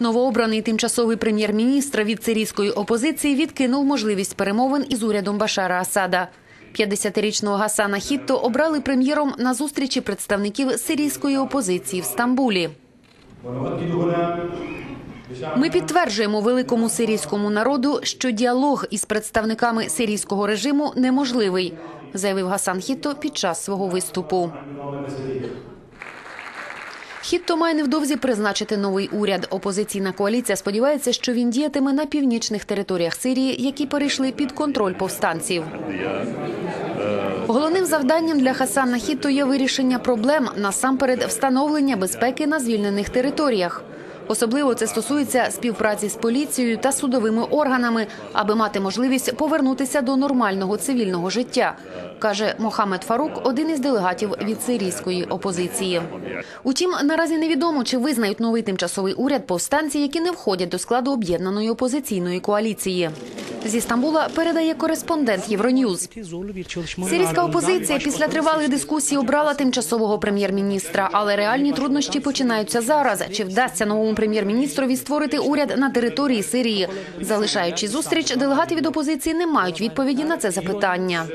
Новообраний тимчасовий прем'єр-міністр від сирійської опозиції відкинув можливість перемовин із урядом Башара Асада. 50-річного Гасана Хітто обрали прем'єром на зустрічі представників сирійської опозиції в Стамбулі. Ми підтверджуємо великому сирійському народу, що діалог із представниками сирійського режиму неможливий, заявив Гасан Хітто під час свого виступу. Хітто має невдовзі призначити новий уряд. Опозиційна коаліція сподівається, що він діятиме на північних територіях Сирії, які перейшли під контроль повстанців. Головним завданням для Хасана Хітто є вирішення проблем насамперед встановлення безпеки на звільнених територіях. Особливо це стосується співпраці з поліцією та судовими органами, аби мати можливість повернутися до нормального цивільного життя, каже Мохамед Фарук, один із делегатів від сирійської опозиції. Утім, наразі невідомо, чи визнають новий тимчасовий уряд повстанці, які не входять до складу об'єднаної опозиційної коаліції. Зі Стамбула передає кореспондент Євроньюз. Сирійська опозиція після тривалих дискусій обрала тимчасового прем'єр-міністра, але реальні труднощі починаються зараз. Чи вдасться новому прем'єр-міністрові створити уряд на території Сирії? Залишаючи зустріч, делегати від опозиції не мають відповіді на це запитання.